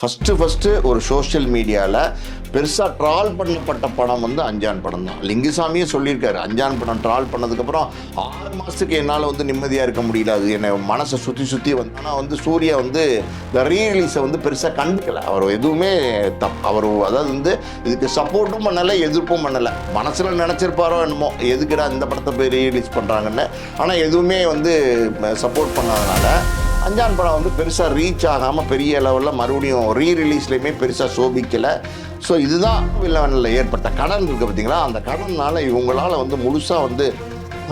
First first ஒரு social மீடியாவில் பெருசாக ட்ரால் பண்ணப்பட்ட படம் வந்து அஞ்சான் படம் தான். லிங்குசாமியே சொல்லியிருக்காரு அஞ்சான் படம் ட்ரால் பண்ணதுக்கப்புறம் ஆறு மாதத்துக்கு என்னால் வந்து நிம்மதியாக இருக்க முடியல. அது என்னை மனசை சுற்றி சுற்றி வந்து ஆனால் வந்து சூர்யா வந்து இந்த ரீரிலீஸை வந்து பெருசாக கண்டுக்கலை. அவர் எதுவுமே தப் அவர் அதாவது வந்து இதுக்கு சப்போர்ட்டும் பண்ணலை எதிர்ப்பும் பண்ணலை. மனசில் நினச்சிருப்பாரோ என்னமோ எதுக்குடா இந்த படத்தை போய் ரீரிலீஸ் பண்ணுறாங்கன்னு ஆனால் எதுவுமே வந்து சப்போர்ட் பண்ணாதனால அஞ்சான் படம் வந்து பெருசாக ரீச் ஆகாமல் பெரிய லெவலில் மறுபடியும் ரீ ரிலீஸ்லேயுமே பெருசாக சோபிக்கலை. ஸோ இதுதான் வில்லவனில் ஏற்பட்ட கடன் இருக்குது பார்த்தீங்களா அந்த கடனால் இவங்களால் வந்து முழுசாக வந்து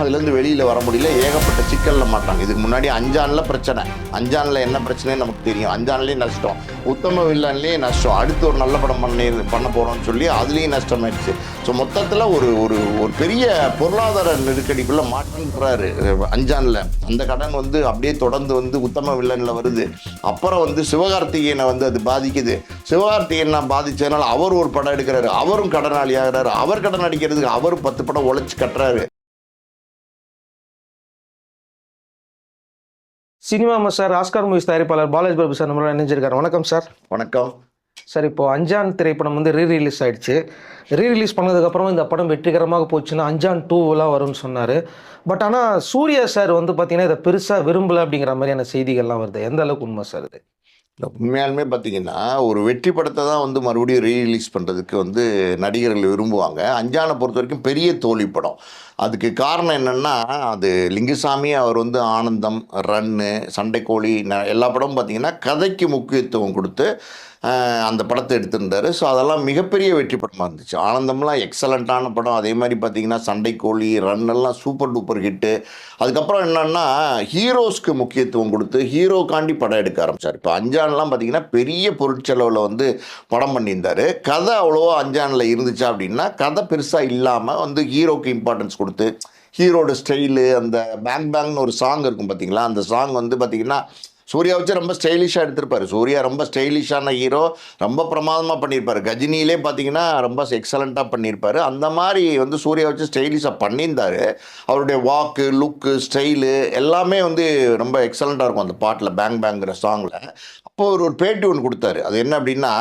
அதுலேருந்து வெளியில் வர முடியல. ஏகப்பட்ட சிக்கலில் மாட்டாங்க. இதுக்கு முன்னாடி அஞ்சானில் பிரச்சனை. அஞ்சானில் என்ன பிரச்சனைன்னு நமக்கு தெரியும். அஞ்சான்லேயும் நஷ்டம். உத்தம வில்லன்லேயும் நஷ்டம். அடுத்து ஒரு நல்ல படம் பண்ணி பண்ண போகிறோம்னு சொல்லி அதுலேயும் நஷ்டமாயிடுச்சு ஸோ மொத்தத்தில் ஒரு ஒரு ஒரு பெரிய பொருளாதார நெருக்கடிக்குள்ளே மாட்டேன்றாரு அஞ்சானில். அந்த கடன் வந்து அப்படியே தொடர்ந்து வந்து உத்தம வில்லனில் வருது. அப்புறம் வந்து சிவகார்த்திகேயனை வந்து அது பாதிக்குது. சிவகார்த்திகேயனை பாதித்ததுனால அவர் ஒரு படம் எடுக்கிறாரு. அவரும் கடனாளி ஆகிறாரு அவர் கடன் அடிக்கிறதுக்கு அவரும் பத்து படம் உழைச்சி கட்டுறாரு. சினிமா சார் ஆஸ்கார் மூவிஸ் தயாரிப்பாளர் பாலாஜி பாபு சார் நம்மளோட இணைஞ்சிருக்காரு. வணக்கம் சார். வணக்கம். சார் இப்போ அஞ்சான் திரைப்படம் வந்து ரீ ரிலீஸ் ஆயிடுச்சு. ரீ ரிலீஸ் பண்ணதுக்கப்புறம் இந்த படம் வெற்றிகரமாக போச்சுன்னா அஞ்சான் டூவெலாம் வரும்னு சொன்னார். பட் ஆனால் சூர்யா சார் வந்து பார்த்தீங்கன்னா இதை பெருசாக விரும்பலை அப்படிங்கிற மாதிரியான செய்திகள்லாம் வருது. எந்த அளவுக்கு உண்மை சார் இது? உண்மையாலுமே பார்த்தீங்கன்னா ஒரு வெற்றி படத்தை தான் வந்து மறுபடியும் ரீரிலீஸ் பண்ணுறதுக்கு வந்து நடிகர்கள் விரும்புவாங்க. அஞ்சானை பொறுத்த வரைக்கும் பெரிய தோல்வி படம். அதுக்கு காரணம் என்னென்னா அது லிங்குசாமி அவர் வந்து ஆனந்தம் ரன்னு சண்டைக்கோழி ந- எல்லா படமும் பார்த்தீங்கன்னா கதைக்கு முக்கியத்துவம் கொடுத்து அந்த படத்தை எடுத்திருந்தாரு. ஸோ அதெல்லாம் மிகப்பெரிய வெற்றி படமாக இருந்துச்சு. ஆனந்தம்லாம் எக்ஸலண்ட்டான படம். அதே மாதிரி பார்த்தீங்கன்னா சண்டைக்கோழி ரன் எல்லாம் சூப்பர் டூப்பர் ஹிட்டு அதுக்கப்புறம் என்னன்னா ஹீரோஸ்க்கு முக்கியத்துவம் கொடுத்து ஹீரோக்காண்டி படம் எடுக்க ஆரம்பிச்சார். இப்போ அஞ்சான்லாம் பார்த்தீங்கன்னா பெரிய பொருட்செலவில் வந்து படம் பண்ணியிருந்தாரு. கதை அவ்வளோவா அஞ்சானில் இருந்துச்சா அப்படின்னா கதை பெருசாக இல்லாமல் வந்து ஹீரோக்கு இம்பார்ட்டன்ஸ் கொடுத்து ஹீரோட ஸ்டைலு அந்த பேங் பேங்னு ஒரு சாங் இருக்கும் பார்த்தீங்களா? அந்த சாங் வந்து பார்த்தீங்கன்னா சூர்யா வச்சு ரொம்ப ஸ்டைலிஷாக எடுத்திருப்பார். சூர்யா ரொம்ப ஸ்டைலிஷான ஹீரோ ரொம்ப பிரமாதமாக பண்ணியிருப்பாரு. கஜினியிலே பார்த்தீங்கன்னா ரொம்ப எக்ஸலண்ட்டாக பண்ணியிருப்பாரு. அந்த மாதிரி வந்து சூர்யா வச்சு ஸ்டைலிஷாக பண்ணியிருந்தாரு. அவருடைய வாக்கு லுக்கு ஸ்டைலு எல்லாமே வந்து ரொம்ப எக்ஸலண்ட்டாக இருக்கும் அந்த பாட்டில் பேங் பேங்கிற சாங்கில் அப்போ ஒரு ஒரு பேட்டி ஒன்று கொடுத்தாரு. அது என்ன அப்படின்னா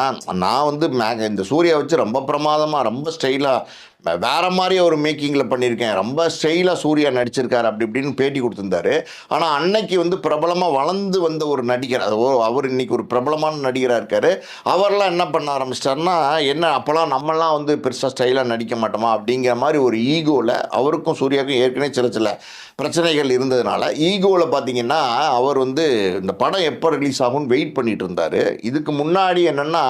நான் வந்து மே இந்த சூர்யா வச்சு ரொம்ப பிரமாதமாக ரொம்ப ஸ்டைலாக வேற மாதிரி ஒரு மேக்கிங்கில் பண்ணியிருக்கேன். ரொம்ப ஸ்டைலாக சூர்யா நடிச்சிருக்காரு அப்படி இப்படின்னு பேட்டி கொடுத்துருந்தாரு. ஆனால் அன்னைக்கு வந்து பிரபலமாக வளர்ந்து வந்த ஒரு நடிகர் அது அவர் இன்னைக்கு ஒரு பிரபலமான நடிகராக இருக்கார். அவரெல்லாம் என்ன பண்ண ஆரம்பிச்சிட்டாருன்னா என்ன அப்போல்லாம் நம்மலாம் வந்து பெருசாக ஸ்டைலாக நடிக்க மாட்டோமா அப்படிங்கிற மாதிரி ஒரு ஈகோவில் அவருக்கும் சூர்யாவுக்கும் ஏற்கனவே சில சில பிரச்சனைகள் இருந்ததுனால ஈகோவில் பார்த்தீங்கன்னா அவர் வந்து இந்த படம் எப்போ ரிலீஸ் ஆகும்னு வெயிட் பண்ணிட்டு இருந்தார். இதுக்கு முன்னாடி என்னென்னா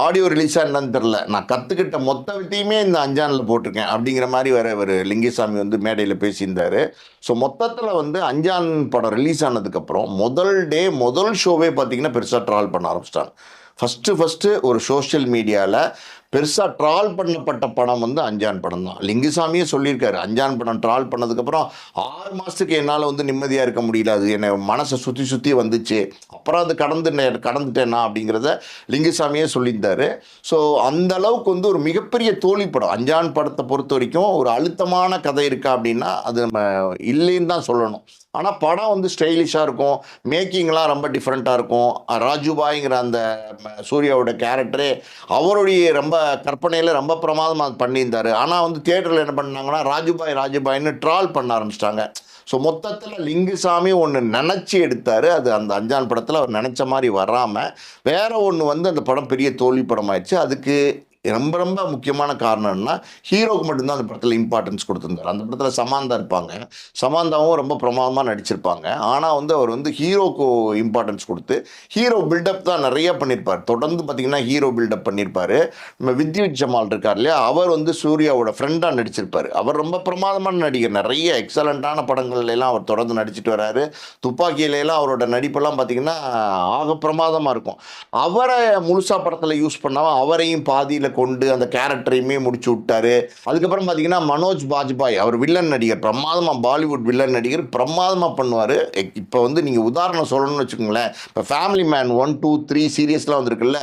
ஆடியோ ரிலீஸாக என்னன்னு தெரில நான் கற்றுக்கிட்ட மொத்த வித்தையுமே இந்த அஞ்சானில் போட்டிருக்கேன். அப்படிங்கிற மாதிரி வேறு ஒரு லிங்கசாமி வந்து மேடையில் பேசியிருந்தார். ஸோ மொத்தத்தில் வந்து அஞ்சான் படம் ரிலீஸ் ஆனதுக்கப்புறம் முதல் டே முதல் ஷோவே பார்த்தீங்கன்னா பெருசாக ட்ராவல் பண்ண ஆரம்பிச்சிட்டாங்க. ஃபஸ்ட்டு ஃபஸ்ட்டு ஒரு சோஷியல் மீடியாவில் பெருசாக ட்ரால் பண்ணப்பட்ட படம் வந்து அஞ்சான் படம் தான். லிங்குசாமியே சொல்லியிருக்காரு. அஞ்சான் படம் ட்ரால் பண்ணதுக்கப்புறம் ஆறு மாதத்துக்கு என்னால் வந்து நிம்மதியாக இருக்க முடியல. அது என்னை மனசை சுற்றி சுற்றி வந்துச்சு. அப்புறம் அது கடந்து நே- கடந்துட்டேனா அப்படிங்கிறத லிங்குசாமியே சொல்லியிருந்தாரு. ஸோ அந்த அளவுக்கு வந்து ஒரு மிகப்பெரிய தோல்வி படம். அஞ்சான் படத்தை பொறுத்த வரைக்கும் ஒரு அழுத்தமான கதை இருக்கா அப்படின்னா அது நம்ம இல்லைன்னு தான் சொல்லணும். ஆனால் படம் வந்து ஸ்டைலிஷாக இருக்கும். மேக்கிங்லாம் ரொம்ப டிஃப்ரெண்ட்டாக இருக்கும். ராஜுபாய்ங்கிற அந்த சூர்யாவோட கேரக்டரே அவருடைய ரொம்ப கற்பனையில் ரொம்ப பிரமாதமாக பண்ணியிருந்தார். ஆனால் வந்து தேட்டரில் என்ன பண்ணாங்கன்னா ராஜுபாய் ராஜுபாய்னு ட்ரால் பண்ண ஆரம்பிச்சிட்டாங்க. ஸோ மொத்தத்தில் லிங்குசாமி ஒன்று நினச்சி எடுத்தார். அது அந்த அஞ்சான் படத்தில் அவர் நினச்ச மாதிரி வராமல் வேற ஒன்று வந்து அந்த படம் பெரிய தோல்வி படம் ஆயிடுச்சு அதுக்கு ரொம்ப ரொம்ப முக்கியமான காரணம் என்ன ஹீரோக்கு மட்டும்தான் அந்த படத்தில் இம்பார்ட்டன்ஸ் கொடுத்துருந்தார். அந்த படத்தில் சமாந்தா இருப்பாங்க. சமாந்தாவும் ரொம்ப பிரமாதமாக நடிச்சிருப்பாங்க. ஆனால் வந்து அவர் வந்து ஹீரோக்கு இம்பார்ட்டன்ஸ் கொடுத்து ஹீரோ பில்டப் தான் நிறைய பண்ணியிருப்பார் தொடர்ந்து பார்த்தீங்கன்னா ஹீரோ பில்டப் பண்ணியிருப்பார் நம்ம வித்யுத் ஜமால் இருக்கார் இல்லையா அவர் வந்து சூர்யாவோட ஃப்ரெண்டாக நடிச்சிருப்பார். அவர் ரொம்ப பிரமாதமான நடிகர். நிறைய எக்ஸலண்ட்டான படங்கள்லாம் அவர் தொடர்ந்து நடிச்சிட்டு வராரு. துப்பாக்கியிலலாம் அவரோட நடிப்பெல்லாம் பார்த்தீங்கன்னா ஆக பிரமாதமாக இருக்கும். அவரை முழுசா படத்தில் யூஸ் பண்ணாமல் அவரையும் பாதியில் கொண்டு அந்த கேரக்டரையுமே முடிச்சு விட்டாரு. அதுக்கப்புறம் பார்த்தீங்கன்னா மனோஜ் பாஜ்பாய் அவர் வில்லன் நடிகர் பிரமாதமாக பாலிவுட் வில்லன் நடிகர் பிரமாதமாக பண்ணுவார். இப்போ வந்து நீங்கள் உதாரணம் சொல்லணும்னு வச்சுக்கோங்களேன் இப்போ family man one two three சீரியஸ்லாம் வந்திருக்குல்ல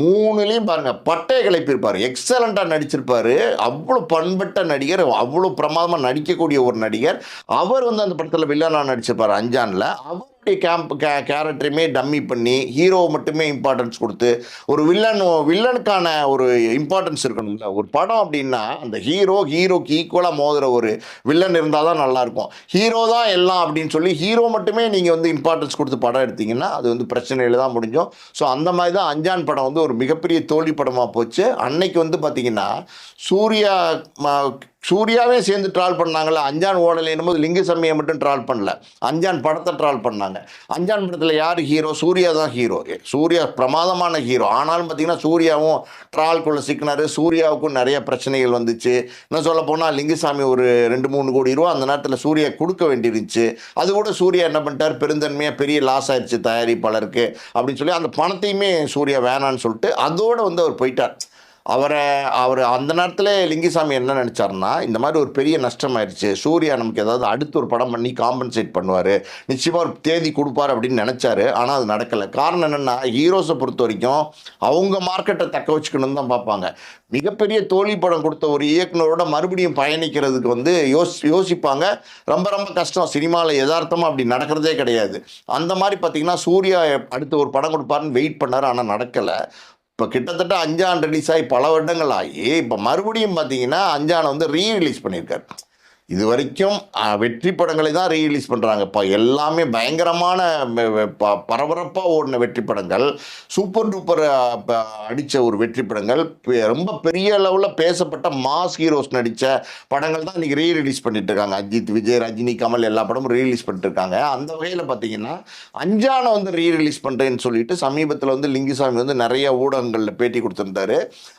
மூணுலேயும் பாருங்க பட்டையை கிளப்பியிருப்பார். எக்ஸலண்ட்டாக நடிச்சிருப்பார். அவ்வளோ பண்பட்ட நடிகர் அவ்வளோ பிரமாதமாக நடிக்கக்கூடிய ஒரு நடிகர். அவர் வந்து அந்த படத்தில் வில்லனாக நடிச்சிருப்பார் அஞ்சானில். அவர் கேம்ப் கே கேரக்டரையுமே டம்மி பண்ணி ஹீரோ மட்டுமே இம்பார்ட்டன்ஸ் கொடுத்து ஒரு வில்லன் வில்லனுக்கான ஒரு இம்பார்ட்டன்ஸ் இருக்கணும்ல. ஒரு படம் அப்படின்னா அந்த ஹீரோ ஹீரோக்கு ஈக்குவலாக மோதுகிற ஒரு வில்லன் இருந்தால் தான் நல்லாயிருக்கும். ஹீரோ தான் எல்லாம் அப்படின்னு சொல்லி ஹீரோ மட்டுமே நீங்கள் வந்து இம்பார்ட்டன்ஸ் கொடுத்து படம் எடுத்தீங்கன்னா அது வந்து பிரச்சனையில் தான் முடிஞ்சோம். ஸோ அந்த மாதிரி தான் அஞ்சான் படம் வந்து ஒரு மிகப்பெரிய தோல்வி படமாக போச்சு. அன்னைக்கு வந்து பார்த்திங்கன்னா சூர்யா சூர்யாவே சேர்ந்து ட்ரால் பண்ணாங்கல்ல அஞ்சான் ஓடலைன்னும் போது லிங்குசாமியை மட்டும் ட்ரால் பண்ணல. அஞ்சான் படத்தை ட்ரால் பண்ணாங்க. அஞ்சான் படத்தில் யார் ஹீரோ சூர்யா தான் ஹீரோ சூர்யா பிரமாதமான ஹீரோ ஆனாலும் பார்த்தீங்கன்னா சூர்யாவும் ட்ரால்குள்ளே சிக்கினார். சூர்யாவுக்கும் நிறைய பிரச்சனைகள் வந்துச்சு. என்ன சொல்ல போனால் லிங்குசாமி ஒரு ரெண்டு மூணு கோடி ரூபா அந்த நேரத்தில் சூர்யா கொடுக்க வேண்டியிருந்துச்சு. அது கூட சூர்யா என்ன பண்ணிட்டார்? பெருந்தன்மையாக பெரிய லாஸ் ஆயிடுச்சு தயாரிப்பாளருக்கு அப்படின்னு சொல்லி அந்த பணத்தையுமே சூர்யா வேணான்னு சொல்லிட்டு அதோடு வந்து அவர் போயிட்டார். அவரை அவர் அந்த நேரத்தில் லிங்கிசாமி என்ன நினச்சாருன்னா இந்த மாதிரி ஒரு பெரிய நஷ்டம் ஆயிடுச்சு சூர்யா நமக்கு ஏதாவது அடுத்து ஒரு படம் பண்ணி காம்பன்சேட் பண்ணுவார். நிச்சயமாக ஒரு தேதி கொடுப்பார் அப்படின்னு நினச்சாரு. ஆனால் அது நடக்கலை. காரணம் என்னென்னா ஹீரோஸை பொறுத்த வரைக்கும் அவங்க மார்க்கெட்டை தக்க வச்சுக்கணும்னு தான் பார்ப்பாங்க. மிகப்பெரிய தோல்வி படம் கொடுத்த ஒரு இயக்குனரோட மறுபடியும் பயணிக்கிறதுக்கு வந்து யோசி யோசிப்பாங்க. ரொம்ப ரொம்ப கஷ்டம். சினிமாவில் யதார்த்தமாக அப்படி நடக்கிறதே கிடையாது. அந்த மாதிரி பார்த்தீங்கன்னா சூர்யா அடுத்து ஒரு படம் கொடுப்பாருன்னு வெயிட் பண்ணார். ஆனால் நடக்கலை. இப்போ கிட்டத்தட்ட அஞ்சான் ரிலீஸ் ஆகி பல வருடங்கள் ஆகி இப்போ மறுபடியும் பார்த்தீங்கன்னா அஞ்சானை வந்து ரீ ரிலீஸ் பண்ணியிருக்காரு இது வரைக்கும் வெற்றி படங்களை தான் ரீ பண்ணுறாங்க இப்போ எல்லாமே பயங்கரமான பரபரப்பாக ஓடின வெற்றி படங்கள். சூப்பர் டூப்பர் அடித்த ஒரு வெற்றி படங்கள். பெ- ரொம்ப பெரிய அளவில் பேசப்பட்ட மாஸ் ஹீரோஸ் நடித்த படங்கள் தான் இன்றைக்கி ரீ ரிலீஸ் பண்ணிட்டு இருக்காங்க. அஜித் விஜய் ரஜினி கமல் எல்லா படமும் ரீரிலீஸ் பண்ணிட்டுருக்காங்க பண்ணிட்டு இருக்காங்க. அந்த வகையில் பார்த்தீங்கன்னா அஞ்சானை வந்து ரீரிலீஸ் பண்ணுறேன்னு சொல்லிட்டு சமீபத்தில் வந்து லிங்குசாமி வந்து நிறைய ஊடகங்களில் பேட்டி கொடுத்துருந்தாரு.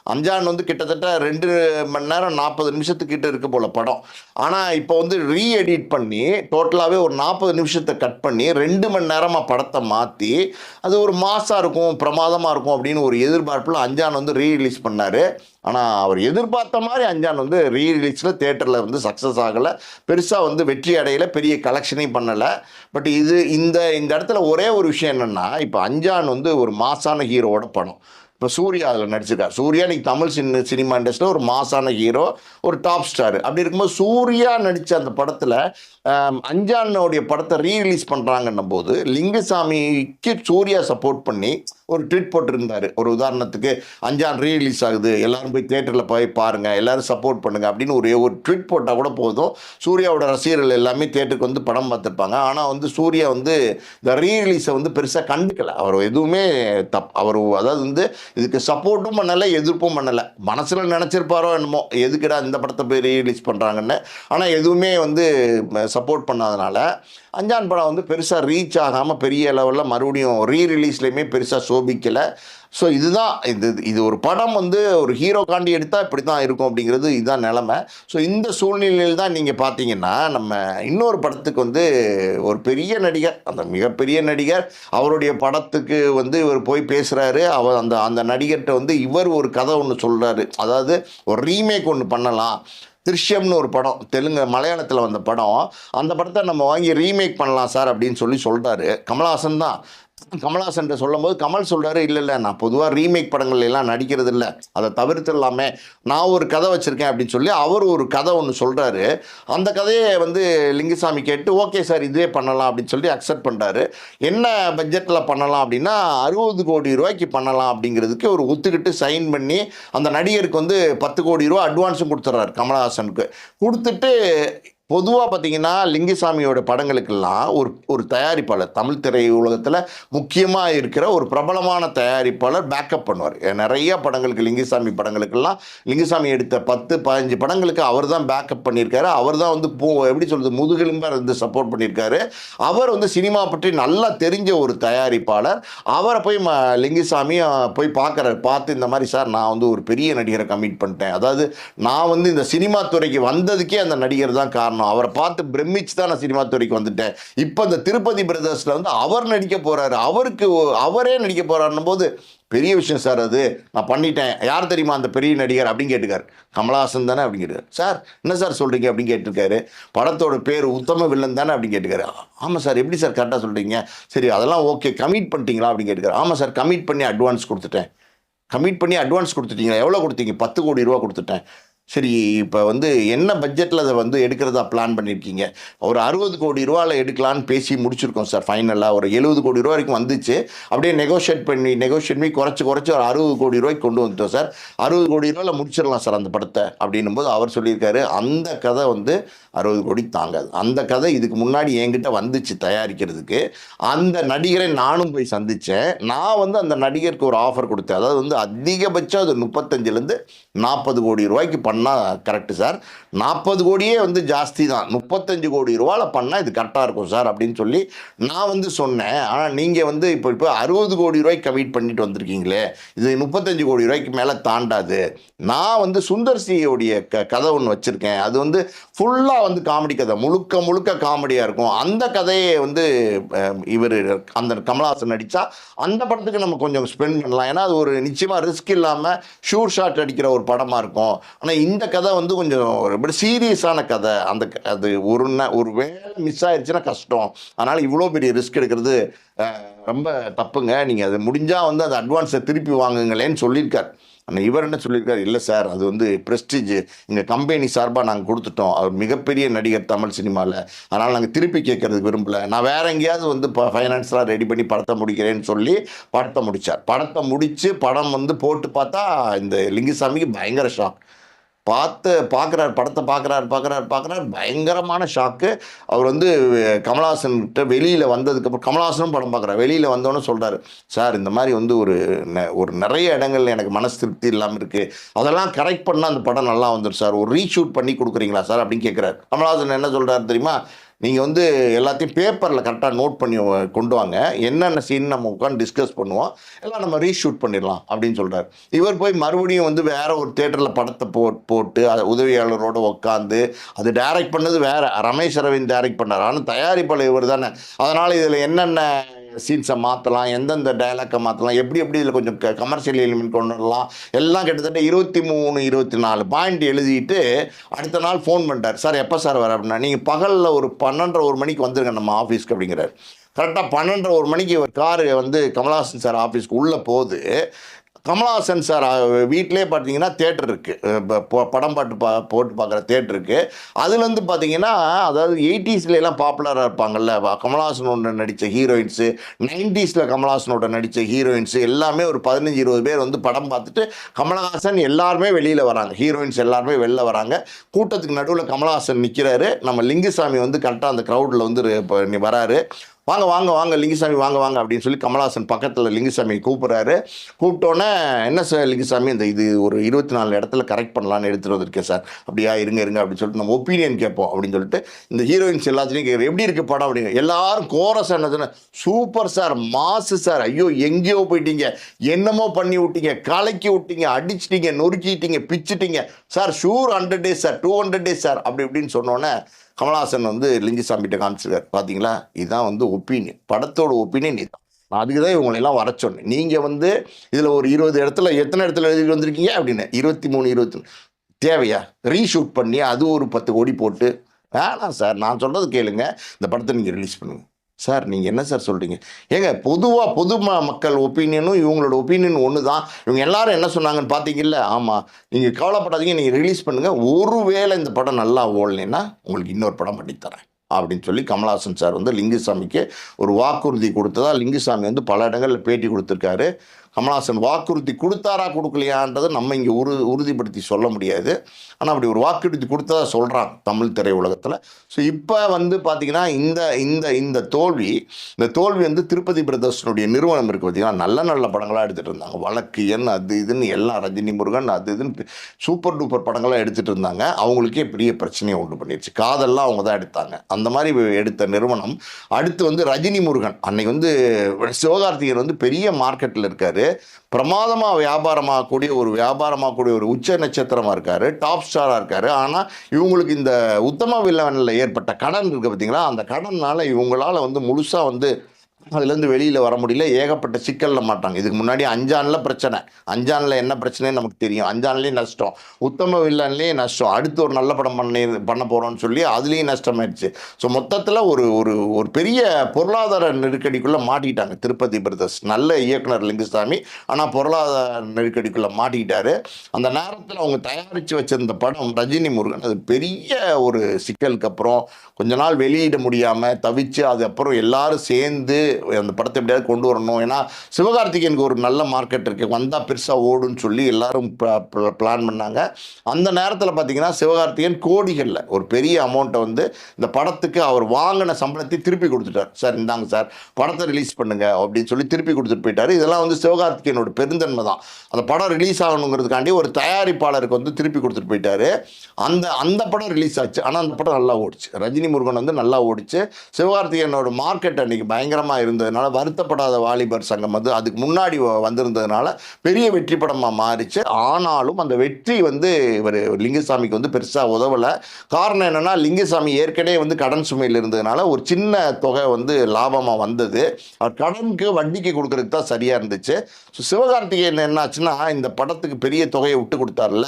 அஞ்சான் வந்து கிட்டத்தட்ட ரெண்டு மணி நேரம் நாற்பது நிமிஷத்துக்கிட்ட இருக்க போல படம். ஆனால் ஆனால் இப்போ வந்து ரீ எடிட் பண்ணி டோட்டலாகவே ஒரு நாற்பது நிமிஷத்தை கட் பண்ணி ரெண்டு மணி நேரமாக படத்தை மாற்றி அது ஒரு மாசாக இருக்கும் பிரமாதமாக இருக்கும் அப்படின்னு ஒரு எதிர்பார்ப்பில் அஞ்சான் வந்து ரீ ரிலீஸ் பண்ணார். ஆனால் அவர் எதிர்பார்த்த மாதிரி அஞ்சான் வந்து ரீ ரிலீஸில் தேட்டரில் வந்து சக்ஸஸ் ஆகலை. பெருசாக வந்து வெற்றி அடையலை பெரிய கலெக்ஷனையும் பண்ணலை. பட் இது இந்த இந்த இடத்துல ஒரே ஒரு விஷயம் என்னென்னா இப்போ அஞ்சான் வந்து ஒரு மாசான ஹீரோவோட படம். இப்போ சூர்யா அதில் நடிச்சிருக்கார். சூர்யா இன்னைக்கு தமிழ் சின்ன சினிமா இண்டஸ்ட்ரியில் ஒரு மாசான ஹீரோ ஒரு டாப் ஸ்டார் அப்படி இருக்கும்போது சூர்யா நடித்த அந்த படத்தில் அஞ்சானோடைய படத்தை ரீரிலீஸ் பண்ணுறாங்கன்ன பண்ணுறாங்கன்னும் போது லிங்குசாமிக்கு சூர்யா சப்போர்ட் பண்ணி ஒரு ட்வீட் போட்டிருந்தார். ஒரு உதாரணத்துக்கு அஞ்சான் ரீரிலீஸ் ஆகுது எல்லாரும் போய் தேட்டரில் போய் பாருங்கள் எல்லாரும் சப்போர்ட் பண்ணுங்க அப்படின்னு ஒரு ஒரு ட்வீட் போட்டால் கூட போதும். சூர்யாவோட ரசிகர்கள் எல்லாமே தேட்டருக்கு வந்து படம் பார்த்துருப்பாங்க. ஆனால் வந்து சூர்யா வந்து இந்த ரீரிலீஸை வந்து பெருசாக கண்டுக்கலை. அவர் எதுவுமே தப் அவர் அதாவது வந்து இதுக்கு சப்போர்ட்டும் பண்ணலை எதிர்ப்பும் பண்ணலை. மனசில் நினச்சிருப்பாரோ என்னமோ எதுக்குடா இந்த படத்தை போய் ரீலீஸ் பண்ணுறாங்கன்னு ஆனால் எதுவுமே வந்து சப்போர்ட் பண்ணாதனால அஞ்சான் படம் வந்து பெருசாக ரீச் ஆகாமல் பெரிய லெவலில் மறுபடியும் ரீ ரிலீஸ்லேயுமே பெருசாக சோபிக்கலை. ஸோ இதுதான் இது இது ஒரு படம் வந்து ஒரு ஹீரோ காண்டி எடுத்தால் இப்படி தான் இருக்கும் அப்படிங்கிறது இதுதான் நிலமை. ஸோ இந்த சூழ்நிலையில் தான் நீங்கள் பார்த்தீங்கன்னா நம்ம இன்னொரு படத்துக்கு வந்து ஒரு பெரிய நடிகர் அந்த மிகப்பெரிய நடிகர் அவருடைய படத்துக்கு வந்து இவர் போய் பேசுகிறாரு அவர் அந்த அந்த நடிகர்கிட்ட வந்து இவர் ஒரு கதை ஒன்று சொல்கிறாரு அதாவது ஒரு ரீமேக் ஒன்று பண்ணலாம். திருஷ்யம்னு ஒரு படம் தெலுங்கு மலையாளத்தில் வந்த படம். அந்த படத்தை நம்ம வாங்கி ரீமேக் பண்ணலாம் சார் அப்படின்னு சொல்லி சொல்கிறாரு கமலஹாசன் தான். கமல்ஹாசன் சொல்லும்போது கமல் சொல்கிறாரு இல்லை இல்லை நான் பொதுவாக ரீமேக் படங்கள் எல்லாம் நடிக்கிறது இல்லை. அதை தவிர்த்துடலாமே. நான் ஒரு கதை வச்சுருக்கேன் அப்படின்னு சொல்லி அவர் ஒரு கதை ஒன்று சொல்கிறாரு அந்த கதையை வந்து லிங்குசாமி கேட்டு ஓகே சார் இதே பண்ணலாம் அப்படின்னு சொல்லி அக்செப்ட் பண்ணுறாரு என்ன பட்ஜெட்டில் பண்ணலாம் அப்படின்னா அறுபது கோடி ரூபாய்க்கு பண்ணலாம் அப்படிங்கிறதுக்கு ஒரு ஒத்துக்கிட்டு சைன் பண்ணி அந்த நடிகருக்கு வந்து பத்து கோடி ரூபா அட்வான்ஸும் கொடுத்துட்றாரு கமல்ஹாசனுக்கு. கொடுத்துட்டு பொதுவாக பார்த்தீங்கன்னா லிங்குசாமியோட படங்களுக்கெல்லாம் ஒரு ஒரு தயாரிப்பாளர் தமிழ் திரையுலகத்தில் முக்கியமாக இருக்கிற ஒரு பிரபலமான தயாரிப்பாளர் பேக்கப் பண்ணுவார். நிறைய படங்களுக்கு லிங்குசாமி படங்களுக்கெல்லாம் லிங்குசாமி எடுத்த பத்து பதினஞ்சு படங்களுக்கு அவர் தான் பேக்கப் பண்ணியிருக்காரு. அவர் தான் வந்து பூ எப்படி சொல்கிறது முதுகெலும்பாக இருந்து சப்போர்ட் பண்ணியிருக்காரு. அவர் வந்து சினிமா பற்றி நல்லா தெரிஞ்ச ஒரு தயாரிப்பாளர். அவரை போய் ம லிங்குசாமி போய் பார்க்குறாரு பார்த்து இந்த மாதிரி சார் நான் வந்து ஒரு பெரிய நடிகரை கமிட் பண்ணிட்டேன். அதாவது நான் வந்து இந்த சினிமா துறைக்கு வந்ததுக்கே அந்த நடிகர் தான் காரணம். அவரை பார்த்து பிரமிச்சு தான் நான் சினிமா துறைக்கு வந்துட்டேன். இப்போ இந்த திருப்பதி பிரதர்ஸில் வந்து அவர் நடிக்க போகிறாரு அவருக்கு அவரே நடிக்க போகிறாருன்னும் போது பெரிய விஷயம் சார் அது. நான் பண்ணிட்டேன். யார் தெரியுமா அந்த பெரிய நடிகர் அப்படின்னு கேட்டுக்காரு. கமலஹாசன் தானே அப்படின்னு கேட்டுக்காரு. சார் என்ன சார் சொல்கிறீங்க அப்படின்னு கேட்டிருக்காரு படத்தோட பேர் உத்தம வில்லன் தானே அப்படின்னு கேட்டுக்காரு. ஆமாம் சார் எப்படி சார் கரெக்டாக சொல்கிறீங்க சரி அதெல்லாம் ஓகே கமிட் பண்ணிட்டீங்களா அப்படின்னு கேட்டுக்காரு. ஆமாம் சார் கமிட் பண்ணி அட்வான்ஸ் கொடுத்துட்டேன். கமிட் பண்ணி அட்வான்ஸ் கொடுத்துட்டீங்களா? எவ்வளோ கொடுத்தீங்க? பத்து கோடி ரூபா கொடுத்துட்டேன். சரி இப்போ வந்து என்ன பட்ஜெட்டில் அதை வந்து எடுக்கிறதா பிளான் பண்ணியிருக்கீங்க ஒரு அறுபது கோடி ரூபாவில் எடுக்கலான்னு பேசி முடிச்சிருக்கோம் சார் ஃபைனலாக ஒரு எழுபது கோடி ரூபா வரைக்கும் வந்துச்சு. அப்படியே நெகோஷியேட் பண்ணி நெகோஷியேட் பண்ணி குறைச்சி குறைச்சி ஒரு அறுபது கோடி ரூபாய்க்கு கொண்டு வந்துட்டோம் சார் அறுபது கோடி ரூபாயில் முடிச்சிடலாம் சார் அந்த படத்தை அப்படின்னும் போது அவர் சொல்லியிருக்காரு. அந்த கதை வந்து அறுபது கோடி தாங்காது. அந்த கதை இதுக்கு முன்னாடி என்கிட்ட வந்துச்சு தயாரிக்கிறதுக்கு. அந்த நடிகரை நானும் போய் சந்தித்தேன் நான் வந்து அந்த நடிகருக்கு ஒரு ஆஃபர் கொடுத்தேன். அதாவது வந்து அதிகபட்சம் அது முப்பத்தஞ்சிலேருந்து நாற்பது கோடி ரூபாய்க்கு பண்ணால் கரெக்டு சார். நாற்பது கோடியே வந்து ஜாஸ்தி தான். முப்பத்தஞ்சு கோடி ரூபாவில் பண்ணால் இது கரெக்டாக இருக்கும் சார் அப்படின்னு சொல்லி நான் வந்து சொன்னேன். ஆனால் நீங்கள் வந்து இப்போ இப்போ அறுபது கோடி ரூபாய்க்கு கமிட் பண்ணிட்டு வந்திருக்கீங்களே. இது முப்பத்தஞ்சு கோடி ரூபாய்க்கு மேலே தாண்டாது. நான் வந்து சுந்தர் சியோடைய க கதை ஒன்று வச்சுருக்கேன். அது வந்து ஃபுல்லாக வந்து காமெடி கதை முழுக்க முழுக்க காமெடியாக இருக்கும். அந்த கதையை வந்து இவர் அந்த கமல்ஹாசன் நடித்தா அந்த படத்துக்கு நம்ம கொஞ்சம் ஸ்பெண்ட் பண்ணலாம். ஏன்னா அது ஒரு நிச்சயமாக ரிஸ்க் இல்லாமல் ஷூர் ஷாட் அடிக்கிற ஒரு படமாக இருக்கும். ஆனால் இந்த கதை வந்து கொஞ்சம் ஒரு சீரியஸான கதை. அந்த க- அது ஒரு ஒரு வேலை மிஸ் ஆயிடுச்சுன்னா கஷ்டம். அதனால் இவ்வளோ பெரிய ரிஸ்க் எடுக்கிறது ரொம்ப தப்புங்க. நீங்கள் அது முடிஞ்சால் வந்து அந்த அட்வான்ஸை திருப்பி வாங்குங்களேன்னு சொல்லியிருக்கார். ஆனால் இவர் என்ன சொல்லியிருக்காரு? இல்லை சார் அது வந்து ப்ரெஸ்டீஜ் எங்கள் கம்பெனி சார்பாக நாங்கள் கொடுத்துட்டோம். அவர் மிகப்பெரிய நடிகர் தமிழ் சினிமாவில் அதனால் நாங்கள் திருப்பி கேட்கறதுக்கு விரும்பல. நான் வேற எங்கேயாவது வந்து இப்போ ஃபைனான்ஸ்லாம் ரெடி பண்ணி படத்தை முடிக்கிறேன்னு சொல்லி படத்தை முடித்தார் படத்தை முடித்து படம் வந்து போட்டு பார்த்தா இந்த லிங்குசாமிக்கு பயங்கர ஷாக் பார்த்து பார்க்குறாரு படத்தை பார்க்குறாரு பார்க்குறாரு பார்க்குறாரு. பயங்கரமான ஷாக்கு அவர் வந்து கமலஹாசன்கிட்ட வெளியில் வந்ததுக்கப்புறம் கமல்ஹாசனும் படம் பார்க்குறாரு. வெளியில் வந்தோன்னு சொல்கிறாரு சார் இந்த மாதிரி வந்து ஒரு ஒரு நிறைய இடங்கள்ல எனக்கு மனசு திருப்தி இல்லாமல் இருக்குது அதெல்லாம் கரெக்ட் பண்ணால் அந்த படம் நல்லா வந்துடும் சார். ஒரு ரீஷூட் பண்ணி கொடுக்குறீங்களா சார்? அப்படின்னு கேட்குறாரு கமல்ஹாசன் என்ன சொல்கிறாரு தெரியுமா? நீங்கள் வந்து எல்லாத்தையும் பேப்பரில் கரெக்டாக நோட் பண்ணி கொண்டு வாங்க. என்னென்ன சீன் நம்ம உட்காந்து டிஸ்கஸ் பண்ணுவோம் எல்லாம் நம்ம ரீஷூட் பண்ணிடலாம் அப்படின்னு சொல்கிறார் இவர் போய் மறுபடியும் வந்து வேறு ஒரு தேட்டரில் படத்தை போ போட்டு அதை உதவியாளரோட உட்காந்து அது டைரக்ட் பண்ணது வேறு. ரமேஷ் அரவிந்த் டைரக்ட் பண்ணார். ஆனால் தயாரிப்பாளர் இவர் தானே அதனால் இதில் என்னென்ன சீன்ஸை மாற்றலாம் எந்தெந்த டைலாக்கை மாற்றலாம் எப்படி எப்படி இதில் கொஞ்சம் க கமர்ஷியல் எலிமெண்ட் கொண்டு வரலாம் எல்லாம் கிட்டத்தட்ட இருபத்தி மூணு இருபத்தி நாலு பாயிண்ட் எழுதிட்டு அடுத்த நாள் ஃபோன் பண்ணிட்டார் சார் எப்போ சார் வர அப்படின்னா நீங்கள் பகலில் ஒரு பன்னெண்டரை ஒரு மணிக்கு வந்துருங்க நம்ம ஆஃபீஸ்க்கு அப்படிங்கிறார். கரெக்டாக பன்னெண்டரை ஒரு மணிக்கு ஒரு காரு வந்து கமலஹாசன் சார் ஆஃபீஸ்க்கு உள்ளே போகுது கமலஹாசன் சார் வீட்டிலே பார்த்தீங்கன்னா தேட்டர் இருக்குது படம் பாட்டு பா போட்டு பார்க்குற தேட்டர் இருக்குது அதுலேருந்து பார்த்தீங்கன்னா அதாவது எயிட்டிஸ்லாம் பாப்புலராக இருப்பாங்கல்ல கமலஹாசனோட நடித்த ஹீரோயின்ஸு நைன்டிஸில் கமலஹாசனோட நடித்த ஹீரோயின்ஸு எல்லாமே ஒரு பதினஞ்சு இருபது பேர் வந்து படம் பார்த்துட்டு கமலஹாசன் எல்லாருமே வெளியில் வராங்க. ஹீரோயின்ஸ் எல்லாருமே வெளில வராங்க. கூட்டத்துக்கு நடுவில் கமலஹாசன் நிற்கிறாரு நம்ம லிங்குசாமி வந்து கரெக்டாக அந்த க்ரௌடில் வந்து இப்போ வராரு. வாங்க வாங்க வாங்க லிங்குசாமி வாங்க வாங்க அப்படின்னு சொல்லி கமலஹாசன் பக்கத்தில் லிங்குசாமி கூப்பிட்றாரு. கூப்பிட்டோன்னே என்ன சார் லிங்குசாமி இந்த இது ஒரு இருபத்தி நாலு இடத்துல கரெக்ட் பண்ணலான்னு எடுத்துகிட்டு வந்திருக்கேன் சார். அப்படியா இருங்க இருங்க அப்படின்னு சொல்லிட்டு நம்ம ஒப்பீனியன் கேட்போம் அப்படின்னு சொல்லிட்டு இந்த ஹீரோயின்ஸ் எல்லாத்துலேயும் கேட்குற எப்படி இருக்குது படம்? அப்படிங்க எல்லாரும் கோரஸ் என்ன சூப்பர் சார் மாசு சார். ஐயோ எங்கேயோ போயிட்டீங்க. என்னமோ பண்ணி விட்டீங்க. கலக்கி விட்டீங்க. அடிச்சிட்டீங்க நொறுக்கிட்டீங்க பிச்சிட்டீங்க. Sir sure hundred days sir two hundred days sir அப்படி இப்படின்னு சொன்னோன்னே கமலஹாசன் வந்து லிங்குசாமிகிட்ட காமிச்சிருக்காரு. பார்த்தீங்களா இதுதான் வந்து ஒப்பீனியன் படத்தோட ஒப்பீனியன் இதுதான் நான் அதுக்கு தான் இவங்களெல்லாம் வர சொன்னேன். நீங்கள் வந்து இதில் ஒரு இருபது இடத்துல எத்தனை இடத்துல எழுதிட்டு வந்திருக்கீங்க அப்படின்னு. இருபத்தி மூணு இருபத்தி தேவையா? ரீஷூட் பண்ணி அது ஒரு பத்து கோடி போட்டு. வேணாம் சார். நான் சொல்கிறது கேளுங்க. இந்த படத்தை நீங்கள் ரிலீஸ் பண்ணுங்கள் சார் நீங்கள் என்ன சார் சொல்கிறீங்க ஏங்க பொதுவாக பொது ம மக்கள் ஒப்பீனியனும் இவங்களோட ஒப்பீனியன் ஒன்று தான் இவங்க எல்லாரும் என்ன சொன்னாங்கன்னு பார்த்தீங்கல்ல ஆமாம் நீங்கள் கவலைப்படாதீங்க நீங்கள் ரிலீஸ் பண்ணுங்கள் ஒருவேளை இந்த படம் நல்லா ஓடலைன்னா உங்களுக்கு இன்னொரு படம் பண்ணித்தரேன் அப்படின்னு சொல்லி கமலஹாசன் சார் வந்து லிங்குசாமிக்கு ஒரு வாக்குறுதி கொடுத்ததா லிங்குசாமி வந்து பல இடங்களில் பேட்டி கொடுத்துருக்காரு. கமலஹாசன் வாக்குறுதி கொடுத்தாரா கொடுக்கலையான்றதை நம்ம இங்கே உறு உறுதிப்படுத்தி சொல்ல முடியாது. ஆனால் அப்படி ஒரு வாக்குறுதி கொடுத்ததா சொல்கிறாங்க தமிழ் திரையுலகத்தில். ஸோ இப்போ வந்து பார்த்திங்கன்னா இந்த இந்த இந்த தோல்வி இந்த தோல்வி வந்து திருப்பதி பிரதர்ஷனுடைய நிறுவனம் இருக்குது பார்த்திங்கன்னா நல்ல நல்ல படங்களாக எடுத்துகிட்டு இருந்தாங்க. வழக்கு எண் அது இதுன்னு எல்லாம் ரஜினி முருகன் அது இதுன்னு சூப்பர் டூப்பர் படங்களாக எடுத்துகிட்டு இருந்தாங்க. அவங்களுக்கே பெரிய பிரச்சனையை உண்டு பண்ணிடுச்சு காதெல்லாம் அவங்க தான் எடுத்தாங்க. அந்த மாதிரி எடுத்த நிறுவனம். அடுத்து வந்து ரஜினி முருகன். அன்னைக்கு வந்து சிவகார்த்திகர் வந்து பெரிய மார்க்கெட்டில் இருக்காரு. பிரமாதமாக வியாபாரமாகக்கூடிய ஒரு வியாபாரமாகக்கூடிய ஒரு உச்ச நட்சத்திரமாக இருக்கார். டாப் ஸ்டாராக இருக்கார். ஆனால் இவங்களுக்கு இந்த உத்தம வில்லவனில் ஏற்பட்ட கடன் இருக்குது பார்த்தீங்களா அந்த கடனால் இவங்களால் வந்து முழுசாக வந்து அதுலேருந்து வெளியில் வர முடியல. ஏகப்பட்ட சிக்கலில் மாட்டாங்க. இதுக்கு முன்னாடி அஞ்சானில் பிரச்சனை. அஞ்சானில் என்ன பிரச்சனைன்னு நமக்கு தெரியும். அஞ்சான்லேயும் நஷ்டம். உத்தம வில்லன்லேயும் நஷ்டம். அடுத்து ஒரு நல்ல படம் பண்ணி பண்ண போகிறோம்னு சொல்லி அதுலேயும் நஷ்டமாயிடுச்சு. ஸோ மொத்தத்தில் ஒரு ஒரு ஒரு பெரிய பொருளாதார நெருக்கடிக்குள்ளே மாட்டிக்கிட்டாங்க திருப்பதி பிரதர்ஸ். நல்ல இயக்குனர் லிங்குசாமி. ஆனால் பொருளாதார நெருக்கடிக்குள்ளே மாட்டிக்கிட்டாரு. அந்த நேரத்தில் அவங்க தயாரித்து வச்சிருந்த படம் ரஜினி முருகன். அது பெரிய ஒரு சிக்கலுக்கு அப்புறம் கொஞ்ச நாள் வெளியிட முடியாமல் தவிச்சு அதுக்கப்புறம் எல்லாரும் சேர்ந்து அந்த படத்தை எப்படியாவது கொண்டு வரணும். ஏன்னா சிவகார்த்திகேயனுக்கு ஒரு நல்ல மார்க்கெட் இருக்குது வந்தால் பெருசாக ஓடுன்னு சொல்லி எல்லாரும் பிளான் பண்ணாங்க. அந்த நேரத்தில் பார்த்தீங்கன்னா சிவகார்த்திகேயன் கோடிகளில் ஒரு பெரிய அமௌண்ட்டை வந்து இந்த படத்துக்கு அவர் வாங்கின சம்பளத்தை திருப்பி கொடுத்துட்டார். சார் இந்தாங்க சார் படத்தை ரிலீஸ் பண்ணுங்க அப்படின்னு சொல்லி திருப்பி கொடுத்துட்டு போயிட்டார். இதெல்லாம் வந்து சிவகார்த்திகேயனோட பெருந்தன்மை தான். அந்த படம் ரிலீஸ் ஆகணுங்கிறதுக்காண்டி ஒரு தயாரிப்பாளருக்கு வந்து திருப்பி கொடுத்துட்டு போயிட்டாரு. அந்த அந்த படம் ரிலீஸ் ஆச்சு. ஆனால் அந்த படம் நல்லா ஓடிச்சு. ரஜினி முருகன் வந்து நல்லா ஓடிச்சு. சிவகார்த்திகேயனோட மார்க்கெட் அன்றைக்கி பயங்கரமாக இருந்ததுனால வருத்தப்படாத வாலிபர் சங்கம் வந்து அதுக்கு முன்னாடி வந்திருந்ததுனால பெரிய வெற்றி படமாக மாறிச்சு. ஆனாலும் அந்த வெற்றி வந்து இவர் லிங்குசாமிக்கு வந்து பெருசாக உதவலை. காரணம் என்னென்னா லிங்குசாமி ஏற்கனவே வந்து கடன் சுமையில் இருந்ததுனால ஒரு சின்ன தொகை வந்து லாபமாக வந்தது. அவர் கடனுக்கு வட்டிக்கு கொடுக்கறதுக்கு தான் சரியாக இருந்துச்சு. ஸோ சிவகார்த்திகேயன் என்னாச்சுன்னா இந்த படத்துக்கு பெரிய தொகையை விட்டு கொடுத்தாருல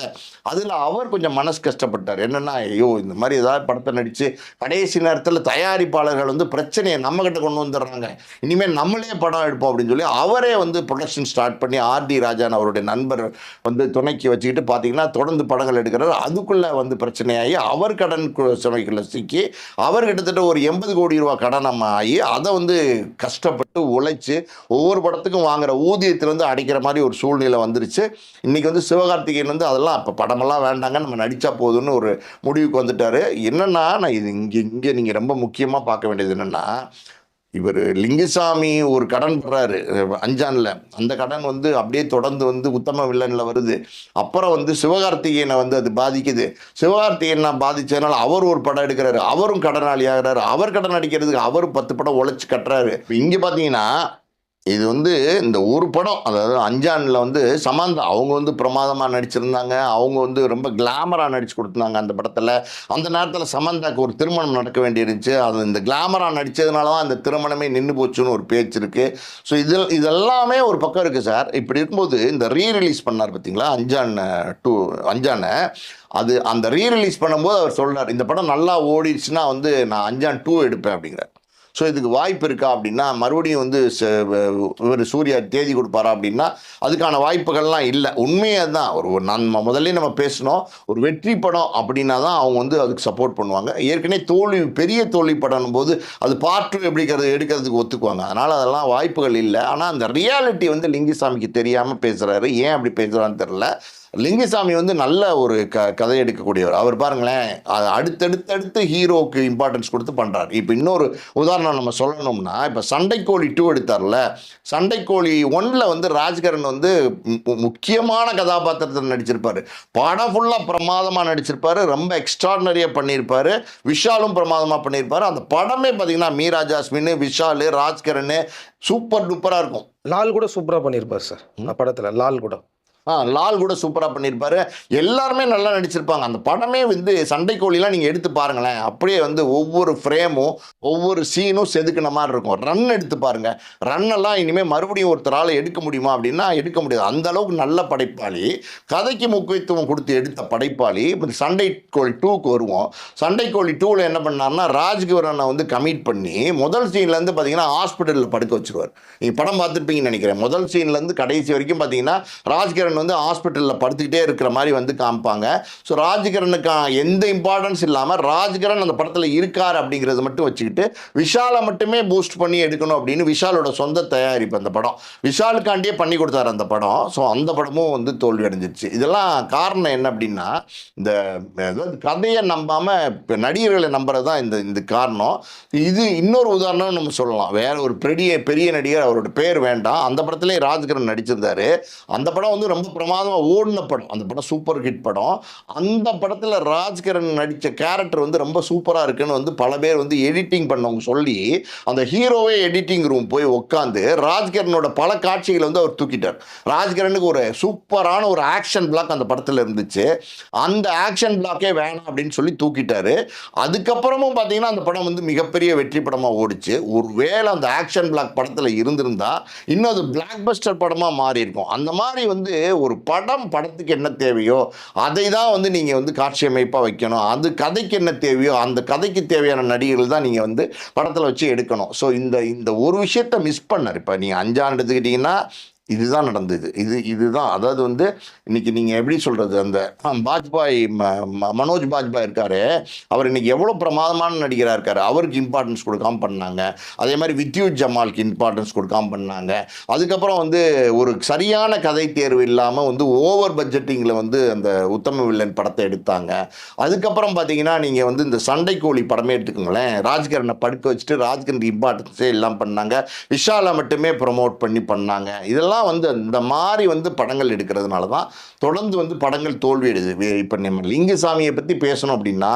அதில் அவர் கொஞ்சம் மனசு கஷ்டப்பட்டார். என்னென்னா ஐயோ இந்த மாதிரி ஏதாவது படத்தை நடித்து கடைசி நேரத்தில் தயாரிப்பாளர்கள் வந்து பிரச்சனையை நம்மக்கிட்ட கொண்டு வந்துடுறாங்க. இனிமேல் நம்மளே படம் எடுப்போம் அப்படின்னு சொல்லி அவரே வந்து ப்ரொடக்ஷன் ஸ்டார்ட் பண்ணி ஆர்டி ராஜான் அவருடைய நண்பர் வந்து துணைக்கு வச்சுக்கிட்டு பார்த்தீங்கன்னா தொடர்ந்து படங்கள் எடுக்கிறார். அதுக்குள்ளே வந்து பிரச்சனையாகி அவர் கடன் கு- சுமைக்குள்ள சிக்கி அவர் கிட்டத்தட்ட ஒரு எண்பது கோடி ரூபா கடனம் ஆகி அதை வந்து கஷ்டப்பட்டு உழைச்சி ஒவ்வொரு படத்துக்கும் வாங்குற ஊதியத்திலேருந்து அடிக்கிற மாதிரி ஒரு சூழ்நிலை வந்துருச்சு. இன்றைக்கி வந்து சிவகார்த்திகேயன் வந்து அதெல்லாம் இப்போ படமெல்லாம் வேண்டாங்க நம்ம நடித்தா போதும்னு ஒரு முடிவுக்கு வந்துட்டார். என்னென்னா நான் இது இங்கே இங்கே நீங்கள் ரொம்ப முக்கியமாக பார்க்க வேண்டியது என்னென்னா இவர் லிங்குசாமி ஒரு கடன் படுறாரு அஞ்சானில். அந்த கடன் வந்து அப்படியே தொடர்ந்து வந்து உத்தம வில்லனில் வருது. அப்புறம் வந்து சிவகார்த்திகேயனை வந்து அது பாதிக்குது. சிவகார்த்திகேயனை பாதித்ததுனால அவர் ஒரு படம் எடுக்கிறாரு. அவரும் கடனாளி ஆகிறாரு அவர் கடன் அடிக்கிறதுக்கு அவர் பத்து படம் உழைச்சி கட்டுறாரு. இப்போ இங்கே பார்த்தீங்கன்னா இது வந்து இந்த ஒரு படம் அதாவது அஞ்சானில் வந்து சமந்தா அவங்க வந்து பிரமாதமாக நடிச்சிருந்தாங்க அவங்க வந்து ரொம்ப கிளாமராக நடிச்சு கொடுத்துருந்தாங்க அந்த படத்தில். அந்த நேரத்தில் சமந்தாக்கு ஒரு திருமணம் நடக்க வேண்டியிருந்துச்சு. அது இந்த கிளாமராக நடித்ததுனால தான் அந்த திருமணமே நின்று போச்சுன்னு ஒரு பேச்சு இருக்குது ஸோ இதில் இதெல்லாமே ஒரு பக்கம் இருக்குது சார். இப்படி இருக்கும்போது இந்த ரீ ரிலீஸ் பண்ணார் பார்த்தீங்களா அஞ்சான் டூ அஞ்சானை அது அந்த ரீ ரிலீஸ் பண்ணும்போது அவர் சொல்கிறார் இந்த படம் நல்லா ஓடிடுச்சுன்னா வந்து நான் அஞ்சான் டூ எடுப்பேன் அப்படிங்கிறார். ஸோ இதுக்கு வாய்ப்பு இருக்கா அப்படின்னா மறுபடியும் வந்து இவர் சூர்யா தேதி கொடுப்பாரா அப்படின்னா அதுக்கான வாய்ப்புகள்லாம் இல்லை. உண்மையாக தான் ஒரு நம்ம முதல்ல நம்ம பேசணும் ஒரு வெற்றி படம் அப்படின்னா தான் அவங்க வந்து அதுக்கு சப்போர்ட் பண்ணுவாங்க. ஏற்கனவே தோல்வி பெரிய தோல்வி படம் போது அது பார்ட் எப்படிக்கிறது எடுக்கிறதுக்கு ஒத்துக்குவாங்க. அதனால் அதெல்லாம் வாய்ப்புகள் இல்லை. ஆனால் அந்த ரியாலிட்டி வந்து லிங்கிசாமிக்கு தெரியாமல் பேசுகிறாரு ஏன் அப்படி பேசுகிறான்னு தெரில லிங்குசாமி வந்து நல்ல ஒரு க கதை எடுக்கக்கூடியவர். அவர் பாருங்களேன் அது அடுத்தடுத்தடுத்து ஹீரோவுக்கு இம்பார்ட்டன்ஸ் கொடுத்து பண்ணுறாரு இப்போ இன்னொரு உதாரணம் நம்ம சொல்லணும்னா இப்போ சண்டைக்கோழி டூ எடுத்தார்ல சண்டைக்கோழி ஒன்ல வந்து ராஜ்கரன் வந்து முக்கியமான கதாபாத்திரத்தில் நடிச்சிருப்பாரு. படம் ஃபுல்லாக பிரமாதமாக நடிச்சிருப்பாரு ரொம்ப எக்ஸ்ட்ராடனரியாக பண்ணியிருப்பாரு விஷாலும் பிரமாதமாக பண்ணியிருப்பாரு. அந்த படமே பார்த்தீங்கன்னா மீரா ஜாஸ்மின் விஷால் ராஜ்கரன் சூப்பர் டூப்பராக இருக்கும். லால் கூட சூப்பராக பண்ணியிருப்பார் சார் அந்த படத்தில் லால் கூட. லால் கூட சூப்பராக பண்ணியிருப்பாரு எல்லாருமே நல்லா நடிச்சிருப்பாங்க. அந்த படமே வந்து சண்டைக்கோழிலாம் நீங்கள் எடுத்து பாருங்களேன். அப்படியே வந்து ஒவ்வொரு ஃப்ரேமும் ஒவ்வொரு சீனும் செதுக்கின மாதிரி இருக்கும். ரன் எடுத்து பாருங்க. ரன் எல்லாம் இனிமேல் மறுபடியும் ஒருத்தரால் எடுக்க முடியுமா அப்படின்னா எடுக்க முடியாது. அந்த அளவுக்கு நல்ல படைப்பாளி. கதைக்கு முக்கியத்துவம் கொடுத்து எடுத்த படைப்பாளி. சண்டை சண்டைக்கோழி டூக்கு வருவோம். சண்டை கோழி டூவில் என்ன பண்ணார்னா ராஜ்குவரனை வந்து கமிட் பண்ணி முதல் சீன்லேருந்து பார்த்தீங்கன்னா ஹாஸ்பிட்டலில் படுக்க வச்சுருவார். நீங்கள் படம் பார்த்துருப்பீங்கன்னு நினைக்கிறேன். முதல் சீன்லேருந்து கடைசி வரைக்கும் பார்த்தீங்கன்னா ராஜ்கிரண் வந்து ஹாஸ்பிட்டலில் படுத்துக்கிட்டே இருக்கிற மாதிரி வந்து காமிப்பாங்க. ஸோ ராஜ்கிரனுக்கு எந்த இம்பார்ட்டன்ஸ் இல்லாமல் ராஜகிரண் அந்த படத்தில் இருக்கார் அப்படிங்கிறது மட்டும் வச்சுக்கிட்டு விஷாலை மட்டுமே பூஸ்ட் பண்ணி எடுக்கணும் அப்படின்னு விஷாலோட சொந்த தயாரிப்பு அந்த படம். விஷாலுக்காண்டியே பண்ணி கொடுத்தாரு அந்த படம். ஸோ அந்த படமும் வந்து தோல்வி அடைஞ்சிருச்சு. இதெல்லாம் காரணம் என்ன அப்படின்னா இந்த கதையை நம்பாமல் இப்போ நடிகர்களை நம்புறது தான் இந்த இந்த காரணம். இது இன்னொரு உதாரணம் நம்ம சொல்லலாம். வேற ஒரு பெரிய பெரிய நடிகர் அவரோட பேர் வேண்டாம். அந்த படத்துலேயே ராஜகிரண் நடிச்சிருந்தாரு. அந்த படம் வந்து ரொம்ப ரொம்ப பிரமாதமாக ஓடின படம். அந்த படம் சூப்பர் ஹிட் படம். அந்த படத்தில் ராஜ்கிரண் நடித்த கேரக்டர் வந்து ரொம்ப சூப்பராக இருக்குன்னு வந்து பல பேர் வந்து எடிட்டிங் பண்ணவங்க சொல்லி அந்த ஹீரோவே எடிட்டிங் ரூம் போய் உட்காந்து ராஜ்கிரனோட பல காட்சிகளை வந்து அவர் தூக்கிட்டார். ராஜ்கிரனுக்கு ஒரு சூப்பரான ஒரு ஆக்ஷன் பிளாக் அந்த படத்தில் இருந்துச்சு. அந்த ஆக்ஷன் பிளாக்கே வேணாம் அப்படின்னு சொல்லி தூக்கிட்டாரு. அதுக்கப்புறமும் பார்த்தீங்கன்னா அந்த படம் வந்து மிகப்பெரிய வெற்றி படமாக ஓடிச்சு. ஒருவேளை அந்த ஆக்ஷன் பிளாக் படத்தில் இருந்திருந்தா இன்னும் அது பிளாக் பஸ்டர் படமாக மாறி இருக்கும் அந்த மாதிரி வந்து ஒரு படம் படத்துக்கு என்ன தேவையோ அதை தான் வந்து நீங்கள் வந்து காட்சியமைப்பாக வைக்கணும். அது கதைக்கு என்ன தேவையோ அந்த கதைக்கு தேவையான நடிகர்கள் தான் நீங்கள் வந்து படத்தில் வச்சு எடுக்கணும். ஸோ இந்த இந்த ஒரு விஷயத்தை மிஸ் பண்ணார். இப்போ நீங்கள் அஞ்சான் எடுத்துக்கிட்டிங்கன்னா இதுதான் நடந்தது. இது இதுதான். அதாவது வந்து இன்னைக்கு நீங்கள் எப்படி சொல்கிறது அந்த பாஜ்பாய் ம- ம- மனோஜ் பாஜ்பாய் இருக்காரு. அவர் இன்னைக்கு எவ்வளோ பிரமாதமான நடிகராக இருக்காரு. அவருக்கு இம்பார்ட்டன்ஸ் கொடுக்காம பண்ணாங்க. அதே மாதிரி வித்யுத் ஜமாலுக்கு இம்பார்ட்டன்ஸ் கொடுக்காம பண்ணாங்க. அதுக்கப்புறம் வந்து ஒரு சரியான கதை தேர்வு இல்லாமல் வந்து ஓவர் பட்ஜெட்டிங்கில் வந்து அந்த உத்தம வில்லன் படத்தை எடுத்தாங்க. அதுக்கப்புறம் பார்த்தீங்கன்னா நீங்கள் வந்து இந்த சண்டைக்கோழி படமே எடுத்துக்கோங்களேன். ராஜ்கரனை படுக்க வச்சுட்டு ராஜ்கரனுக்கு இம்பார்ட்டன்ஸே எல்லாம் பண்ணாங்க. விஷாலை மட்டுமே ப்ரொமோட் பண்ணி பண்ணாங்க. இதெல்லாம் வந்து இந்த மாதிரி வந்து படங்கள் எடுக்கிறதுனால தான் தொடர்ந்து வந்து படங்கள் தோல்வி எடுது இப்போ நம்ம லிங்குசாமியை பற்றி பேசணும் அப்படின்னா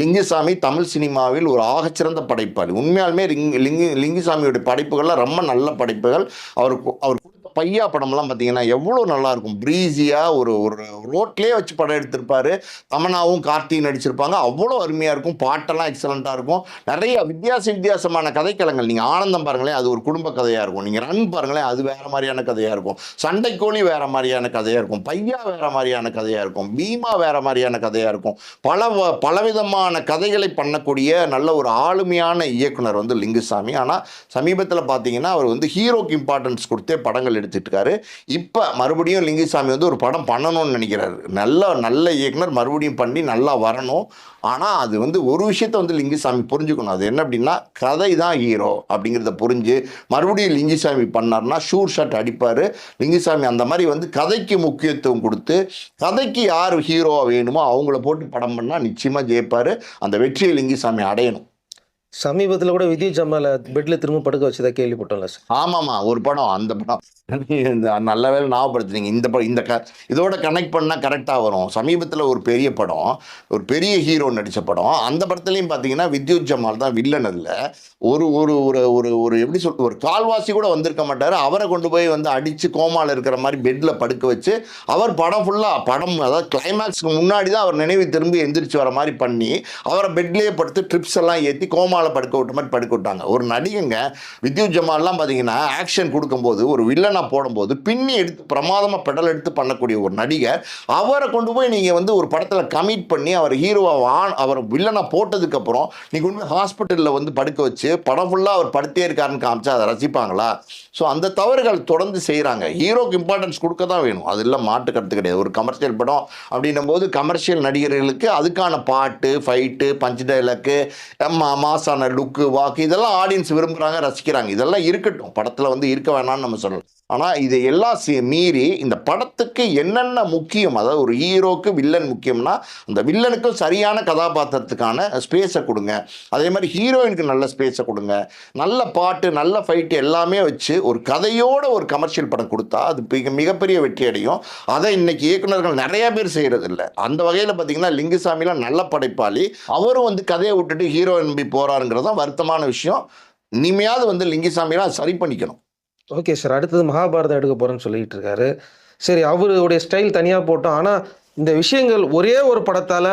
லிங்குசாமி தமிழ் சினிமாவில் ஒரு ஆகச்சிறந்த படைப்பாளி. உண்மையாலுமே லிங்கு லிங்கு லிங்குசாமியோட படைப்புகள்லாம் ரொம்ப நல்ல படைப்புகள். அவர் அவர் பையா படம்லாம் பார்த்தீங்கன்னா எவ்வளோ நல்லாயிருக்கும். ப்ரீஸியாக ஒரு ஒரு ரோட்லேயே வச்சு படம் எடுத்திருப்பார். தமனாவும் கார்த்தியும் நடிச்சிருப்பாங்க. அவ்வளோ அருமையாக இருக்கும். பாட்டெல்லாம் எக்ஸலண்ட்டாக இருக்கும். நிறைய வித்தியாச வித்தியாசமான கதைக்களங்கள். நீங்கள் ஆனந்தம் பாருங்களேன் அது ஒரு குடும்ப கதையாக இருக்கும். நீங்கள் ரன் பாருங்களேன் அது வேறு மாதிரியான கதையாக இருக்கும். சண்டைக்கோழி வேறு மாதிரியான கதையாக இருக்கும். பையா வேறு மாதிரியான கதையாக இருக்கும். பீமா வேறு மாதிரியான கதையாக இருக்கும். பல வ- பலவிதமான கதைகளை பண்ணக்கூடிய நல்ல ஒரு ஆளுமையான இயக்குனர் வந்து லிங்குசாமி. ஆனால் சமீபத்தில் பார்த்தீங்கன்னா அவர் வந்து ஹீரோக்கு இம்பார்ட்டன்ஸ் கொடுத்தே படங்கள் எடுத்துட்டு இருக்காரு இப்போ மறுபடியும் லிங்குசாமி வந்து ஒரு படம் பண்ணணும்னு நினைக்கிறாரு. நல்ல நல்ல இயக்குனர் மறுபடியும் பண்ணி நல்லா வரணும். ஆனால் அது வந்து ஒரு விஷயத்தை வந்து லிங்குசாமி புரிஞ்சுக்கணும். அது என்ன அப்படின்னா கதை தான் ஹீரோ அப்படிங்கிறத புரிஞ்சு மறுபடியும் லிங்குசாமி பண்ணார்னா ஷூர் ஷாட் அடிப்பார். லிங்குசாமி அந்த மாதிரி வந்து கதைக்கு முக்கியத்துவம் கொடுத்து கதைக்கு யார் ஹீரோவாக வேணுமோ அவங்கள போட்டு படம் பண்ணால் நிச்சயமாக ஜெயிப்பார். அந்த வெற்றியை லிங்குசாமி அடையணும். சமீபத்தில் கூட வித்யுத் ஜமாலை பெட்டில் திரும்ப படுக்க வச்சதா கேள்விப்பட்டோம்ல சார். ஆமாம்மா ஒரு படம் அந்த படம். நல்ல வேலை ஞாபகப்படுத்துனீங்க இந்த படம் இந்த க இதோட கனெக்ட் பண்ணால் கரெக்டாக வரும். சமீபத்தில் ஒரு பெரிய படம் ஒரு பெரிய ஹீரோ நடித்த படம். அந்த படத்துலையும் பார்த்தீங்கன்னா வித்யுத் ஜமால் தான் வில்லன் அதில். ஒரு ஒரு ஒரு ஒரு ஒரு எப்படி சொல் ஒரு கால்வாசி கூட வந்திருக்க மாட்டார். அவரை கொண்டு போய் வந்து அடித்து கோமாவில் இருக்கிற மாதிரி பெட்டில் படுக்க வச்சு அவர் படம் ஃபுல்லாக படம் அதாவது கிளைமேக்ஸ்க்கு முன்னாடி தான் அவர் நினைவு திரும்பி எந்திரிச்சு வர மாதிரி பண்ணி அவரை பெட்லேயே படுத்து ட்ரிப்ஸ் எல்லாம் ஏற்றி கோமாவில் படுக்க விட்ட மாதிரி படுக்க விட்டாங்க. ஒரு நடிகங்க வித்யுத் ஜமால்லாம் பார்த்தீங்கன்னா ஆக்ஷன் கொடுக்கும்போது ஒரு வில்லன் போடும்போது பின்னி எடுத்து பிரமாதமாக பெடல் எடுத்து பண்ணக்கூடிய ஒரு நடிகர் அவரை கொண்டு போய் நீங்கள் வந்து ஒரு படத்தில் கமிட் பண்ணி அவர் ஹீரோவை ஆன் அவர் வில்லனை போட்டதுக்கப்புறம் நீங்கள் கொண்டு போய் ஹாஸ்பிட்டலில் வந்து படுக்க வச்சு படம் ஃபுல்லாக அவர் படுத்தே இருக்காருன்னு காமிச்சா அதை ரசிப்பாங்களா? ஸோ அந்த தவறுகள் தொடர்ந்து செய்கிறாங்க ஹீரோக்கு இம்பார்ட்டன்ஸ் கொடுக்க தான் வேணும். அது இல்லை மாட்டு கருத்து கிடையாது. ஒரு கமர்ஷியல் படம் அப்படின்னும் போது கமர்ஷியல் நடிகர்களுக்கு அதுக்கான பாட்டு ஃபைட்டு பஞ்ச் டைலாக்கு மாசான லுக்கு வாக்கு இதெல்லாம் ஆடியன்ஸ் விரும்புகிறாங்க ரசிக்கிறாங்க. இதெல்லாம் இருக்கட்டும். படத்தில் வந்து இருக்க வேணாம்னு நம்ம சொல்லலாம். ஆனால் இது எல்லாம் மீறி இந்த படத்துக்கு என்னென்ன முக்கியம் அதாவது ஒரு ஹீரோக்கு வில்லன் முக்கியம்னா அந்த வில்லனுக்கும் சரியான கதாபாத்திரத்துக்கான ஸ்பேஸை கொடுங்க. அதே மாதிரி ஹீரோயினுக்கு நல்ல ஸ்பேஸை கொடுங்க. நல்ல பாட்டு நல்ல ஃபைட்டு எல்லாமே வச்சு ஒரு கதையோட ஒரு கமர்ஷியல் படம் கொடுத்தா அது மிக மிகப்பெரிய வெற்றி அடையும். அதை இன்னைக்கு இயக்குனர்கள் நிறைய பேர் செய்கிறது இல்லை அந்த வகையில் பார்த்தீங்கன்னா லிங்குசாமிலாம் நல்ல படைப்பாளி. அவரும் வந்து கதையை விட்டுட்டு ஹீரோ நம்பி போகிறாருங்கிறது தான் வருத்தமான விஷயம். இனிமையாவது வந்து லிங்குசாமிலாம் சரி பண்ணிக்கணும். ஓகே சார் அடுத்தது மகாபாரதம் எடுக்க போகிறேன்னு சொல்லிட்டு இருக்காரு சரி அவருடைய ஸ்டைல் தனியாக போட்டோம். ஆனால் இந்த விஷயங்கள் ஒரே ஒரு படத்தால்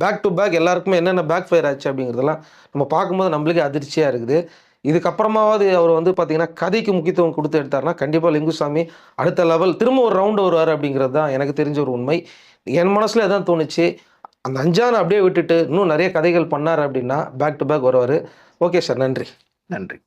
பேக் டு பேக் எல்லாருக்குமே என்னென்ன பேக் ஃபயர் ஆச்சு அப்படிங்கிறதெல்லாம் நம்ம பார்க்கும்போது நம்மளுக்கே அதிர்ச்சியாக இருக்குது. இதுக்கப்புறமாவது அவர் வந்து பார்த்தீங்கன்னா கதைக்கு முக்கியத்துவம் கொடுத்து எடுத்தாருன்னா கண்டிப்பாக லிங்குசாமி அடுத்த லெவல் திரும்ப ஒரு ரவுண்டு வருவார் அப்படிங்கிறது தான் எனக்கு தெரிஞ்ச ஒரு உண்மை. என் மனசில் எதான் தோணுச்சு. அந்த அஞ்சானை அப்படியே விட்டுட்டு இன்னும் நிறைய கதைகள் பண்ணார் அப்படின்னா பேக் டு பேக் வருவார். ஓகே சார் நன்றி. நன்றி.